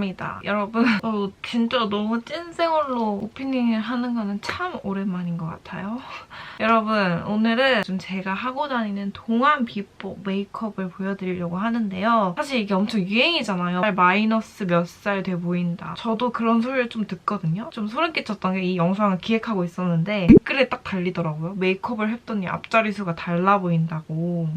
합니다. 여러분 어, 진짜 너무 찐생얼로 오프닝을 하는 거는 참 오랜만인 것 같아요. 여러분 오늘은 좀 제가 하고 다니는 동안 비포 메이크업을 보여드리려고 하는데요. 사실 이게 엄청 유행이잖아요. 마이너스 몇 살 돼 보인다. 저도 그런 소리를 좀 듣거든요. 좀 소름 끼쳤던 게 이 영상을 기획하고 있었는데 댓글에 딱 달리더라고요. 메이크업을 했더니 앞자리 수가 달라 보인다고.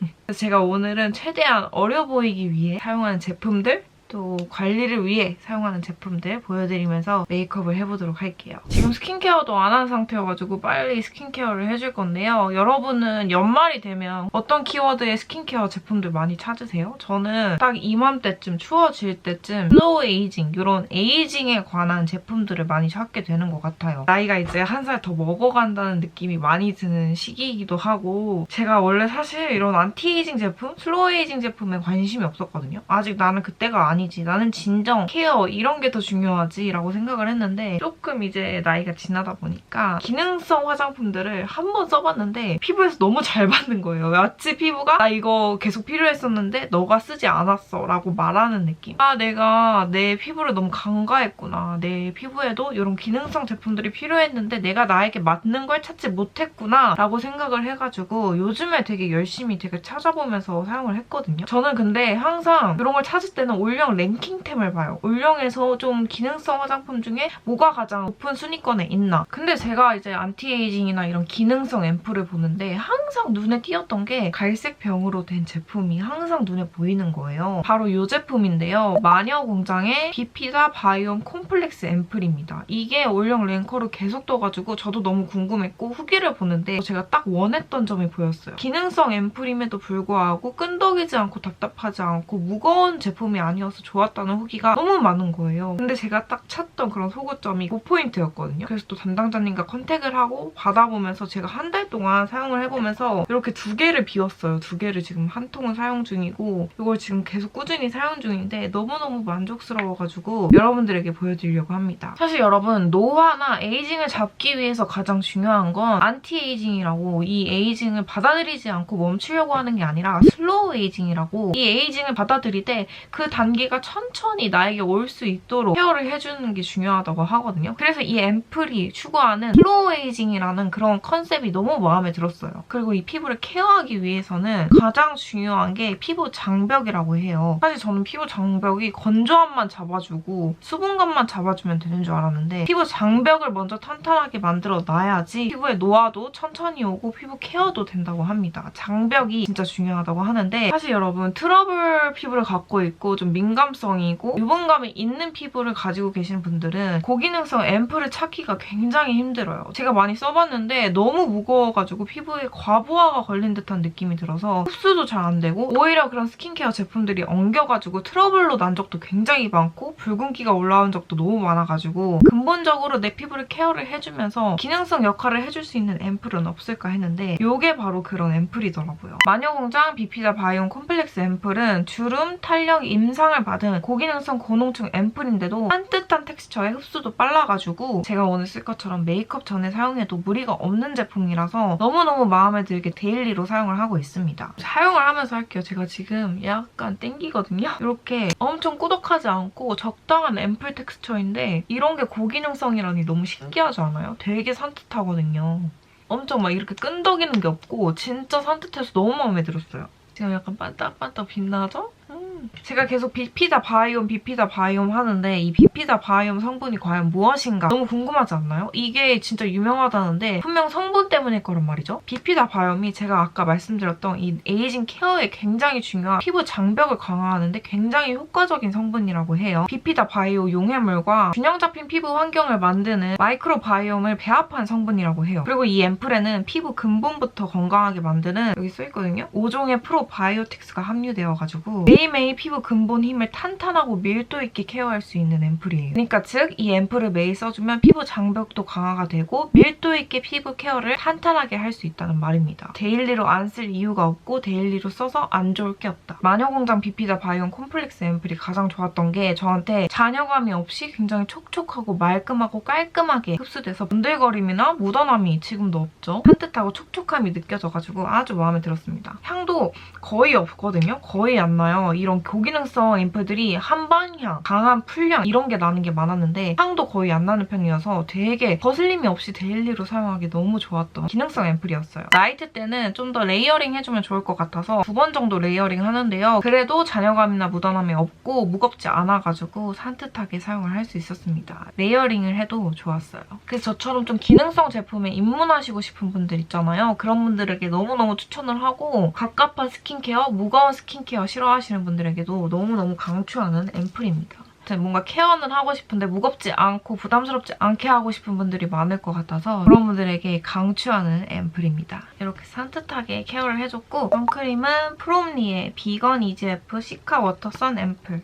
제가 오늘은 최대한 어려 보이기 위해 사용하는 제품들 또 관리를 위해 사용하는 제품들 보여드리면서 메이크업을 해보도록 할게요. 지금 스킨케어도 안 한 상태여가지고 빨리 스킨케어를 해줄 건데요. 여러분은 연말이 되면 어떤 키워드의 스킨케어 제품들 많이 찾으세요? 저는 딱 이맘때쯤 추워질 때쯤 슬로우 에이징 이런 에이징에 관한 제품들을 많이 찾게 되는 것 같아요. 나이가 이제 한 살 더 먹어간다는 느낌이 많이 드는 시기이기도 하고 제가 원래 사실 이런 안티에이징 제품, 슬로우 에이징 제품에 관심이 없었거든요. 아직 나는 그때가 아니 지. 나는 진정 케어 이런 게 더 중요하지 라고 생각을 했는데 조금 이제 나이가 지나다 보니까 기능성 화장품들을 한 번 써봤는데 피부에서 너무 잘 받는 거예요. 마치 피부가 나 이거 계속 필요했었는데 너가 쓰지 않았어 라고 말하는 느낌. 아 내가 내 피부를 너무 간과했구나. 내 피부에도 이런 기능성 제품들이 필요했는데 내가 나에게 맞는 걸 찾지 못했구나 라고 생각을 해가지고 요즘에 되게 열심히 되게 찾아보면서 사용을 했거든요. 저는 근데 항상 이런 걸 찾을 때는 올영 랭킹템을 봐요. 올영에서 좀 기능성 화장품 중에 뭐가 가장 높은 순위권에 있나. 근데 제가 이제 안티에이징이나 이런 기능성 앰플을 보는데 항상 눈에 띄었던 게 갈색 병으로 된 제품이 항상 눈에 보이는 거예요. 바로 이 제품인데요. 마녀공장의 비피다 바이옴 콤플렉스 앰플입니다. 이게 올영 랭커로 계속 떠가지고 저도 너무 궁금했고 후기를 보는데 제가 딱 원했던 점이 보였어요. 기능성 앰플임에도 불구하고 끈덕이지 않고 답답하지 않고 무거운 제품이 아니어서 좋았다는 후기가 너무 많은 거예요. 근데 제가 딱 찾던 그런 소구점이 5포인트였거든요. 그래서 또 담당자님과 컨택을 하고 받아보면서 제가 한 달 동안 사용을 해보면서 이렇게 두 개를 비웠어요. 두 개를 지금 한 통은 사용 중이고 이걸 지금 계속 꾸준히 사용 중인데 너무너무 만족스러워가지고 여러분들에게 보여드리려고 합니다. 사실 여러분 노화나 에이징을 잡기 위해서 가장 중요한 건 안티에이징이라고 이 에이징을 받아들이지 않고 멈추려고 하는 게 아니라 슬로우 에이징이라고 이 에이징을 받아들일 때그 단계 가 천천히 나에게 올 수 있도록 케어를 해주는 게 중요하다고 하거든요. 그래서 이 앰플이 추구하는 슬로우 에이징이라는 그런 컨셉이 너무 마음에 들었어요. 그리고 이 피부를 케어하기 위해서는 가장 중요한 게 피부 장벽이라고 해요. 사실 저는 피부 장벽이 건조함만 잡아주고 수분감만 잡아주면 되는 줄 알았는데 피부 장벽을 먼저 탄탄하게 만들어 놔야지 피부의 노화도 천천히 오고 피부 케어도 된다고 합니다. 장벽이 진짜 중요하다고 하는데 사실 여러분 트러블 피부를 갖고 있고 좀 민감 성이고 유분감이 있는 피부를 가지고 계신 분들은 고기능성 앰플을 찾기가 굉장히 힘들어요. 제가 많이 써봤는데 너무 무거워가지고 피부에 과부하가 걸린 듯한 느낌이 들어서 흡수도 잘 안 되고 오히려 그런 스킨케어 제품들이 엉겨가지고 트러블로 난 적도 굉장히 많고 붉은기가 올라온 적도 너무 많아가지고 근본적으로 내 피부를 케어를 해주면서 기능성 역할을 해줄 수 있는 앰플은 없을까 했는데 이게 바로 그런 앰플이더라고요. 마녀공장 비피다 바이옴 콤플렉스 앰플은 주름, 탄력, 임상을 받은 고기능성 고농축 앰플인데도 산뜻한 텍스처에 흡수도 빨라가지고 제가 오늘 쓸 것처럼 메이크업 전에 사용해도 무리가 없는 제품이라서 너무너무 마음에 들게 데일리로 사용을 하고 있습니다. 사용을 하면서 할게요. 제가 지금 약간 땡기거든요? 이렇게 엄청 꾸덕하지 않고 적당한 앰플 텍스처인데 이런 게 고기능성이라니 너무 신기하지 않아요? 되게 산뜻하거든요. 엄청 막 이렇게 끈덕이는 게 없고 진짜 산뜻해서 너무 마음에 들었어요. 지금 약간 반딱반딱 빛나죠? 음. 제가 계속 비피다 바이옴, 비피다 바이옴 하는데 이 비피다 바이옴 성분이 과연 무엇인가 너무 궁금하지 않나요? 이게 진짜 유명하다는데 분명 성분 때문일 거란 말이죠. 비피다 바이옴이 제가 아까 말씀드렸던 이 에이징 케어에 굉장히 중요한 피부 장벽을 강화하는데 굉장히 효과적인 성분이라고 해요. 비피다 바이오 용해물과 균형 잡힌 피부 환경을 만드는 마이크로 바이옴을 배합한 성분이라고 해요. 그리고 이 앰플에는 피부 근본부터 건강하게 만드는 여기 써있거든요. 5종의 프로바이오틱스가 함유되어가지고 매일 매일 피부 근본 힘을 탄탄하고 밀도 있게 케어할 수 있는 앰플이에요. 그러니까 즉 이 앰플을 매일 써주면 피부 장벽도 강화가 되고 밀도 있게 피부 케어를 탄탄하게 할 수 있다는 말입니다. 데일리로 안 쓸 이유가 없고 데일리로 써서 안 좋을 게 없다. 마녀공장 비피다 바이옴 콤플렉스 앰플이 가장 좋았던 게 저한테 잔여감이 없이 굉장히 촉촉하고 말끔하고 깔끔하게 흡수돼서 문들거림이나 묻어남이 지금도 없죠. 산뜻하고 촉촉함이 느껴져가지고 아주 마음에 들었습니다. 향도 거의 없거든요. 거의 안 나요. 이런 고기능성 앰플들이 한방향, 강한 풀향 이런 게 나는 게 많았는데 향도 거의 안 나는 편이어서 되게 거슬림이 없이 데일리로 사용하기 너무 좋았던 기능성 앰플이었어요. 나이트 때는 좀 더 레이어링 해주면 좋을 것 같아서 두 번 정도 레이어링 하는데요. 그래도 잔여감이나 묻어남이 없고 무겁지 않아가지고 산뜻하게 사용을 할 수 있었습니다. 레이어링을 해도 좋았어요. 그래서 저처럼 좀 기능성 제품에 입문하시고 싶은 분들 있잖아요. 그런 분들에게 너무너무 추천을 하고 갑갑한 스킨케어, 무거운 스킨케어 싫어하시는 분들에게도 너무너무 강추하는 앰플입니다. 뭔가 케어는 하고 싶은데 무겁지 않고 부담스럽지 않게 하고 싶은 분들이 많을 것 같아서 그런 분들에게 강추하는 앰플입니다. 이렇게 산뜻하게 케어를 해줬고 선크림은 프롬리의 비건 이지에프 시카 워터선 앰플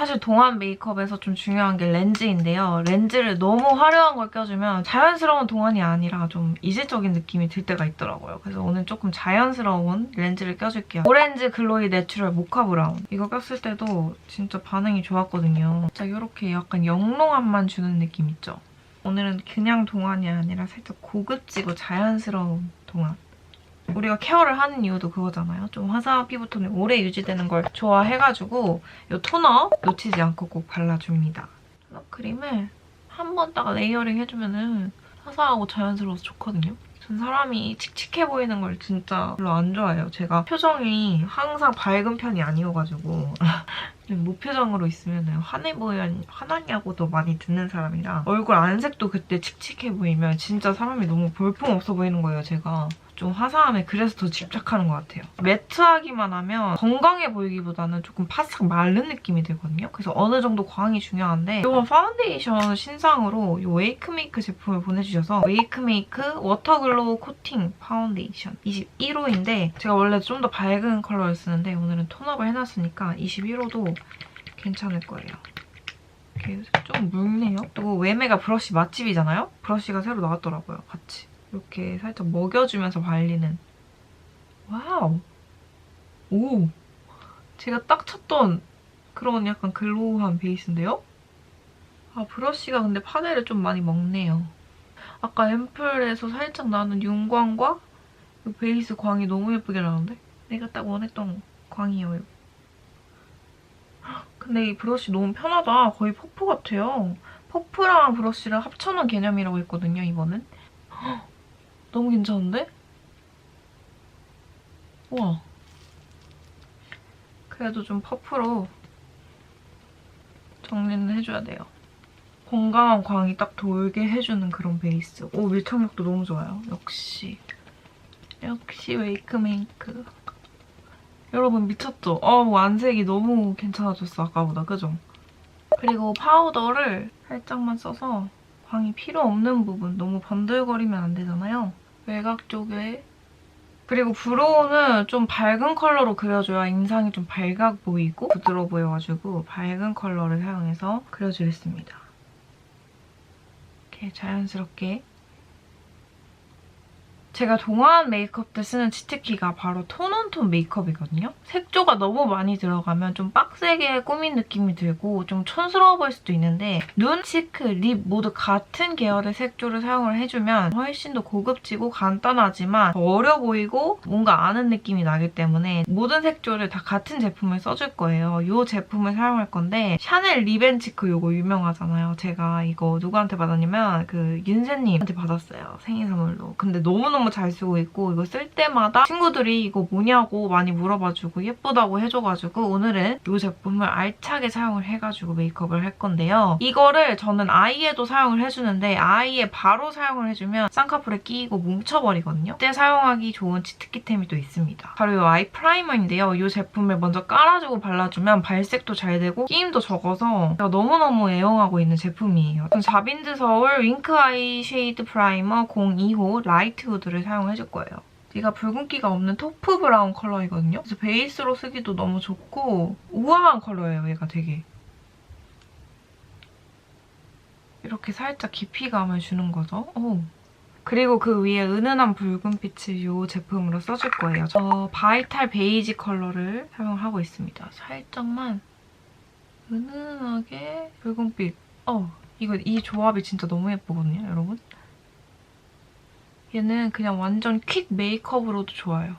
사실 동안 메이크업에서 좀 중요한 게 렌즈인데요. 렌즈를 너무 화려한 걸 껴주면 자연스러운 동안이 아니라 좀 이질적인 느낌이 들 때가 있더라고요. 그래서 오늘 조금 자연스러운 렌즈를 껴줄게요. 오렌지 글로이 내추럴 모카 브라운. 이거 꼈을 때도 진짜 반응이 좋았거든요. 진짜 이렇게 약간 영롱함만 주는 느낌 있죠? 오늘은 그냥 동안이 아니라 살짝 고급지고 자연스러운 동안. 우리가 케어를 하는 이유도 그거잖아요. 좀 화사한 피부톤이 오래 유지되는 걸 좋아해가지고 이 토너 놓치지 않고 꼭 발라줍니다. 크림을 한번딱 레이어링 해주면 화사하고 자연스러워서 좋거든요. 전 사람이 칙칙해 보이는 걸 진짜 별로 안 좋아해요. 제가 표정이 항상 밝은 편이 아니어가지고 좀 무표정으로 있으면 화내 보이면 화나냐고도 많이 듣는 사람이라 얼굴 안색도 그때 칙칙해 보이면 진짜 사람이 너무 볼품없어 보이는 거예요, 제가. 좀 화사함에 그래서 더 집착하는 것 같아요. 매트하기만 하면 건강해 보이기보다는 조금 바싹 마른 느낌이 들거든요. 그래서 어느 정도 광이 중요한데 이번 파운데이션 신상으로 이 웨이크메이크 제품을 보내주셔서 웨이크메이크 워터글로우 코팅 파운데이션 21호인데 제가 원래 좀 더 밝은 컬러를 쓰는데 오늘은 톤업을 해놨으니까 21호도 괜찮을 거예요. 이렇게 좀 묽네요. 또 외메가 브러쉬 맛집이잖아요? 브러쉬가 새로 나왔더라고요, 같이. 이렇게 살짝 먹여주면서 발리는. 와우. 오. 제가 딱 찾던 그런 약간 글로우한 베이스인데요? 아 브러쉬가 근데 파데를 좀 많이 먹네요. 아까 앰플에서 살짝 나는 윤광과 이 베이스 광이 너무 예쁘게 나는데? 내가 딱 원했던 광이에요. 근데 이 브러쉬 너무 편하다. 거의 퍼프 같아요. 퍼프랑 브러쉬를 합쳐놓은 개념이라고 했거든요 이거는 너무 괜찮은데? 우와. 그래도 좀 퍼프로 정리는 해줘야 돼요. 건강한 광이 딱 돌게 해주는 그런 베이스. 오, 밀착력도 너무 좋아요. 역시. 역시 웨이크메이크. 여러분 미쳤죠? 어, 완색이 너무 괜찮아졌어, 아까보다. 그죠? 그리고 파우더를 살짝만 써서 광이 필요 없는 부분 너무 번들거리면 안 되잖아요. 외곽 쪽에 그리고 브로우는 좀 밝은 컬러로 그려줘야 인상이 좀 밝아 보이고 부드러워 보여가지고 밝은 컬러를 사용해서 그려주겠습니다. 이렇게 자연스럽게 제가 동안 메이크업 때 쓰는 치트키가 바로 톤온톤 메이크업이거든요. 색조가 너무 많이 들어가면 좀 빡세게 꾸민 느낌이 들고 좀 촌스러워 보일 수도 있는데 눈, 치크, 립 모두 같은 계열의 색조를 사용을 해주면 훨씬 더 고급지고 간단하지만 더 어려 보이고 뭔가 아는 느낌이 나기 때문에 모든 색조를 다 같은 제품을 써줄 거예요. 이 제품을 사용할 건데 샤넬 립앤치크 이거 유명하잖아요. 제가 이거 누구한테 받았냐면 그 윤세님한테 받았어요. 생일 선물로. 근데 너무너무 너무 잘 쓰고 있고 이거 쓸 때마다 친구들이 이거 뭐냐고 많이 물어봐주고 예쁘다고 해줘가지고 오늘은 이 제품을 알차게 사용을 해가지고 메이크업을 할 건데요. 이거를 저는 아이에도 사용을 해주는데 아이에 바로 사용을 해주면 쌍꺼풀에 끼이고 뭉쳐버리거든요. 그때 사용하기 좋은 치트키템이 또 있습니다. 바로 이 아이 프라이머인데요. 이 제품을 먼저 깔아주고 발라주면 발색도 잘 되고 끼임도 적어서 너무너무 애용하고 있는 제품이에요. 자빈드 서울 윙크 아이 쉐이드 프라이머 02호 라이트 우드 를 사용해줄 거예요. 얘가 붉은기가 없는 토프 브라운 컬러이거든요. 그래서 베이스로 쓰기도 너무 좋고 우아한 컬러예요, 얘가 되게. 이렇게 살짝 깊이감을 주는 거죠. 오. 그리고 그 위에 은은한 붉은빛을 이 제품으로 써줄 거예요. 저 바이탈 베이지 컬러를 사용하고 있습니다. 살짝만 은은하게 붉은빛. 어, 이거 이 조합이 진짜 너무 예쁘거든요, 여러분. 얘는 그냥 완전 퀵 메이크업으로도 좋아요.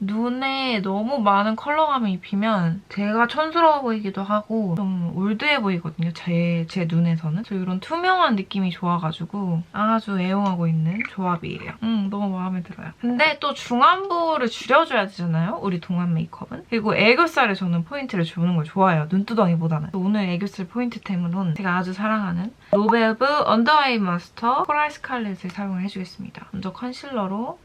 눈에 너무 많은 컬러감을 입히면 제가 촌스러워 보이기도 하고 좀 올드해 보이거든요. 제, 제 눈에서는. 저 이런 투명한 느낌이 좋아가지고 아주 애용하고 있는 조합이에요. 음, 너무 마음에 들어요. 근데 또 중안부를 줄여줘야 되잖아요. 우리 동안 메이크업은. 그리고 애교살에 저는 포인트를 주는 걸 좋아해요. 눈두덩이보다는. 오늘 애교살 포인트템으로는 제가 아주 사랑하는 로베브 언더 아이 마스터 코랄 스칼렛을 사용을 해주겠습니다. 먼저 컨실러로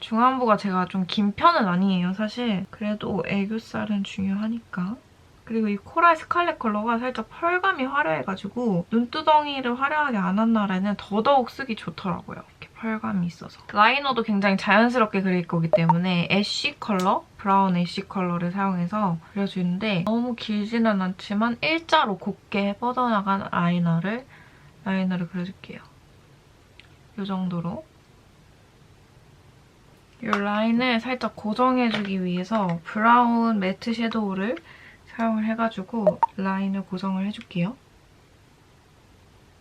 중안부가 제가 좀 긴 편은 아니에요, 사실. 그래도 애교살은 중요하니까. 그리고 이 코랄 스칼렛 컬러가 살짝 펄감이 화려해가지고 눈두덩이를 화려하게 안 한 날에는 더더욱 쓰기 좋더라고요. 이렇게 펄감이 있어서. 라이너도 굉장히 자연스럽게 그릴 거기 때문에 애쉬 컬러, 브라운 애쉬 컬러를 사용해서 그려주는데 너무 길지는 않지만 일자로 곱게 뻗어나간 라이너를 라이너를 그려줄게요. 이 정도로. 이 라인을 살짝 고정해주기 위해서 브라운 매트 섀도우를 사용을 해가지고 라인을 고정을 해줄게요.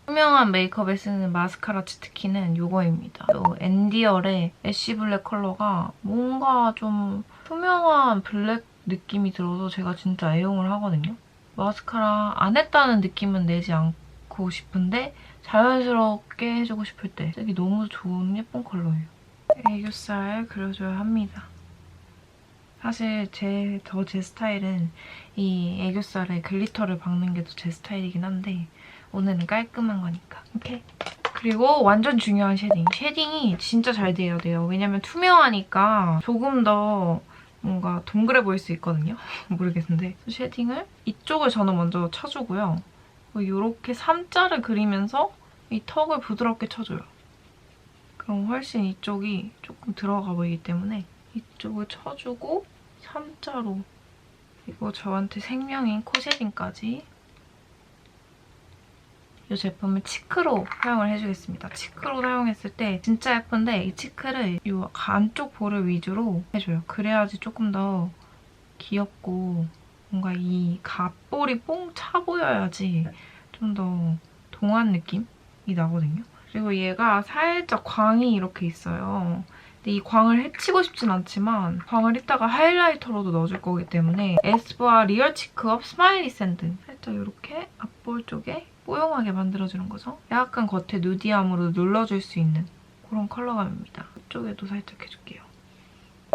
투명한 메이크업에 쓰는 마스카라 치트키는 이거입니다. 이 앤디얼의 애쉬 블랙 컬러가 뭔가 좀 투명한 블랙 느낌이 들어서 제가 진짜 애용을 하거든요. 마스카라 안 했다는 느낌은 내지 않고 싶은데 자연스럽게 해주고 싶을 때 쓰기 너무 좋은 예쁜 컬러예요. 애교살 그려줘야 합니다. 사실 제 더 제 스타일은 이 애교살에 글리터를 박는 게 더 제 스타일이긴 한데 오늘은 깔끔한 거니까. 오케이. 그리고 완전 중요한 쉐딩. 쉐딩이 진짜 잘 돼야 돼요. 왜냐면 투명하니까 조금 더 뭔가 동그래 보일 수 있거든요. 모르겠는데. 쉐딩을 이쪽을 저는 먼저 쳐주고요. 이렇게 삼자를 그리면서 이 턱을 부드럽게 쳐줘요. 그럼 훨씬 이쪽이 조금 들어가 보이기 때문에 이쪽을 쳐주고 3자로 그리고 저한테 생명인 코쉐딩까지 이 제품을 치크로 사용을 해주겠습니다. 치크로 사용했을 때 진짜 예쁜데 이 치크를 이 안쪽 볼을 위주로 해줘요. 그래야지 조금 더 귀엽고 뭔가 이 갓볼이 뽕 차 보여야지 좀 더 동안 느낌이 나거든요. 그리고 얘가 살짝 광이 이렇게 있어요. 근데 이 광을 해치고 싶진 않지만 광을 이따가 하이라이터로도 넣어줄 거기 때문에 에스쁘아 리얼 치크업 스마일리 샌드 살짝 이렇게 앞볼 쪽에 뽀용하게 만들어주는 거죠. 약간 겉에 누디함으로 눌러줄 수 있는 그런 컬러감입니다. 이쪽에도 살짝 해줄게요.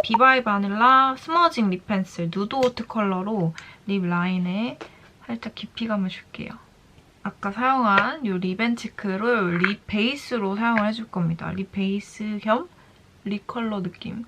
비바이 바닐라 스머징 립 펜슬 누드 오트 컬러로 립 라인에 살짝 깊이감을 줄게요. 아까 사용한 이 립앤치크를 립 베이스로 사용을 해줄 겁니다. 립 베이스 겸 립 컬러 느낌.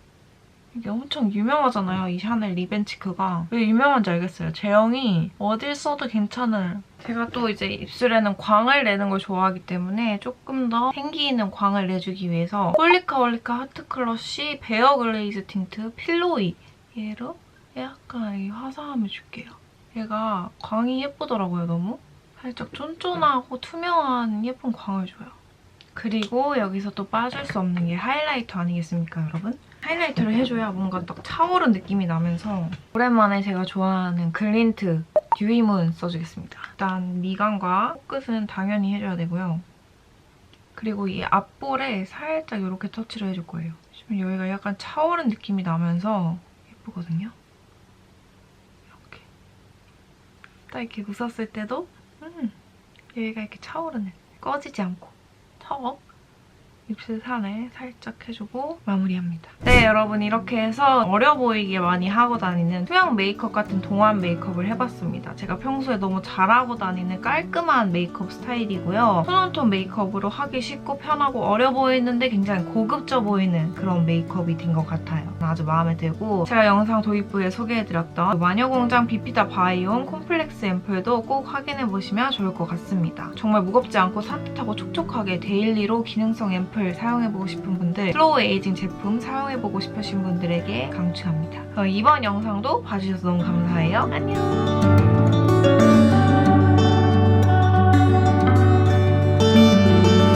이게 엄청 유명하잖아요, 이 샤넬 립앤치크가. 왜 유명한지 알겠어요. 제형이 어딜 써도 괜찮은. 제가 또 이제 입술에는 광을 내는 걸 좋아하기 때문에 조금 더 생기 있는 광을 내주기 위해서 홀리카 홀리카 하트 클러쉬 베어 글레이즈 틴트 필로이 얘로 약간 이 화사함을 줄게요. 얘가 광이 예쁘더라고요, 너무. 살짝 쫀쫀하고 투명한 예쁜 광을 줘요. 그리고 여기서 또 빠질 수 없는 게 하이라이터 아니겠습니까, 여러분? 하이라이터를 해줘야 뭔가 딱 차오른 느낌이 나면서 오랜만에 제가 좋아하는 글린트 듀이문 써주겠습니다. 일단 미간과 코끝은 당연히 해줘야 되고요. 그리고 이 앞볼에 살짝 이렇게 터치를 해줄 거예요. 지금 여기가 약간 차오른 느낌이 나면서 예쁘거든요. 이렇게. 딱 이렇게 웃었을 때도 음, 여기가 이렇게 차오르는 꺼지지 않고 턱 입술 산에 살짝 해주고 마무리합니다. 네 여러분 이렇게 해서 어려 보이게 많이 하고 다니는 투명 메이크업 같은 동안 메이크업을 해봤습니다. 제가 평소에 너무 잘하고 다니는 깔끔한 메이크업 스타일이고요. 톤온톤 메이크업으로 하기 쉽고 편하고 어려 보이는데 굉장히 고급져 보이는 그런 메이크업이 된 것 같아요. 아주 마음에 들고 제가 영상 도입부에 소개해드렸던 마녀공장 비피다 바이온 콤플렉스 앰플도 꼭 확인해보시면 좋을 것 같습니다. 정말 무겁지 않고 산뜻하고 촉촉하게 데일리로 기능성 앰플 사용해보고 싶은 분들 슬로우 에이징 제품 사용해보고 싶으신 분들에게 강추합니다. 그럼 이번 영상도 봐주셔서 너무 감사해요. 안녕!